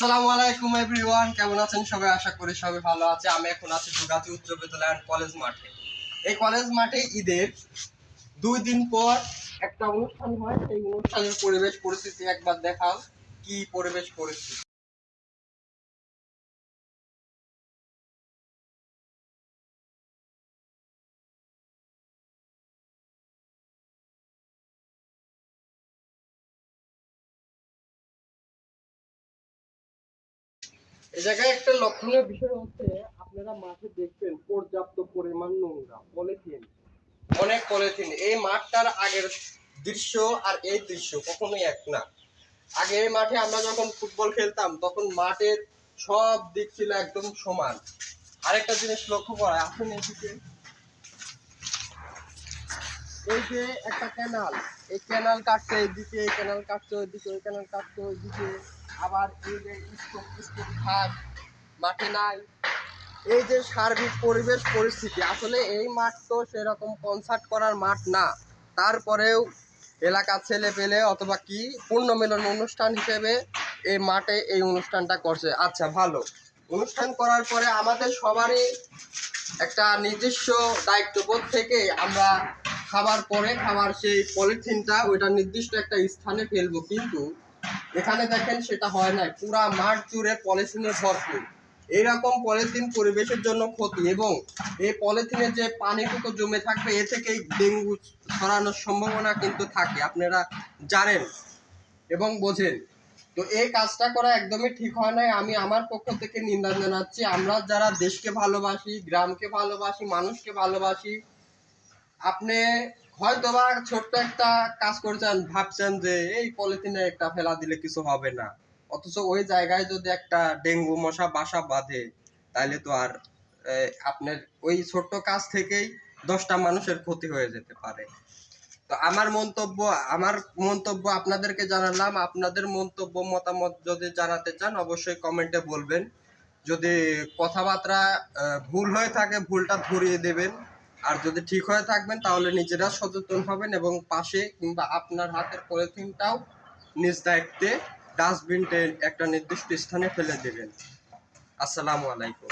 আসসালামু আলাইকুম এভরিওয়ান, কেমন আছেন সবাই? আশা করি সবাই ভালো আছে। আমি এখন আছি দুর্গাচি উচ্চ বিদ্যালয় কলেজ মাঠে। এই কলেজ মাঠে ঈদের দুই দিন পর একটা অনুষ্ঠান হয়। সেই অনুষ্ঠানের পরিবেশ, পরিস্থিতি একবার দেখাও। কি পরিবেশ, পরিস্থিতি? জায়গায় একটা লক্ষণীয় বিষয় হচ্ছে, আপনারা মাঠে দেখবেন পর্যাপ্ত পরিমাণ নোংরা, পলিথিন। অনেক পলিথিন। এই মাঠটার আগের দৃশ্য আর এই দৃশ্য কখনোই এক না। আগে মাঠে আমরা যখন ফুটবল খেলতাম, তখন মাঠের সব দিক ছিল একদম সমান। আরেকটা জিনিস লক্ষ্য করা আসুন এদিকে এই যে একটা ক্যানাল এই ক্যানাল কাটছে এইদিকে, এই ক্যানাল কাটছে ওইদিকে, ওই ক্যানাল কাটছে ওইদিকে। আবার এই যে স্কুল স্কুল মাঠে নাই। এই যে সার্বিক পরিবেশ পরিস্থিতি, আসলে এই মাঠ তো সেরকম কনসার্ট করার মাঠ না। তারপরেও এলাকার ছেলে পেলে অথবা কি পূর্ণ মিলন অনুষ্ঠান হিসেবে এই মাঠে এই অনুষ্ঠানটা করছে। আচ্ছা ভালো। অনুষ্ঠান করার পরে আমাদের সবারই একটা নিজস্ব দায়িত্ববোধ থেকে আমরা খাবার পরে খাবার সেই পলিথিনটা ওইটা নির্দিষ্ট একটা স্থানে ফেলব। কিন্তু এখানে দেখেন সেটা হয় না পুরা মাঠ জুড়ে পলিথিনে ভরপুর। এইরকম পলিথিন পরিবেশের জন্য ক্ষতি এবং এই পলিথিনের যে পানিটুকু জমে থাকবে, এ থেকেই ডেঙ্গু ছড়ানোর সম্ভাবনা কিন্তু থাকে। আপনারা জানেন এবং বোঝেন। তো এই কাজটা করা একদমই ঠিক হয় নাই। আমি আমার পক্ষ থেকে নিন্দা জানাচ্ছি। আমরা যারা দেশকে ভালোবাসি, গ্রামকে ভালোবাসি, মানুষকে ভালোবাসি আপনি হয়তো বা ছোট্ট একটা কাজ করছেন, ভাবছেন যে এই পলিথিনে একটা ফেলা দিলে কিছু হবে না। অথচ ওই জায়গায় যদি একটা ডেঙ্গু মশা বাসা বাঁধে তাহলে তো আর আপনার ওই ছোট্ট কাজ থেকেই দশটা মানুষের ক্ষতি হয়ে যেতে পারে। তো আমার মন্তব্য আমার মন্তব্য আপনাদেরকে জানালাম। আপনাদের মন্তব্য মতামত যদি জানাতে চান, অবশ্যই কমেন্টে বলবেন। যদি কথাবার্তা ভুল হয়ে থাকে, ভুলটা ধরিয়ে দেবেন। আর যদি ঠিক হয়ে থাকবেন, তাহলে নিজেরা সচেতন হবেন এবং পাশে কিংবা আপনার হাতের পলিথিনটাও নিজ দায়িত্বে ডাস্টবিনটে একটা নির্দিষ্ট স্থানে ফেলে দেবেন। আসসালামু আলাইকুম।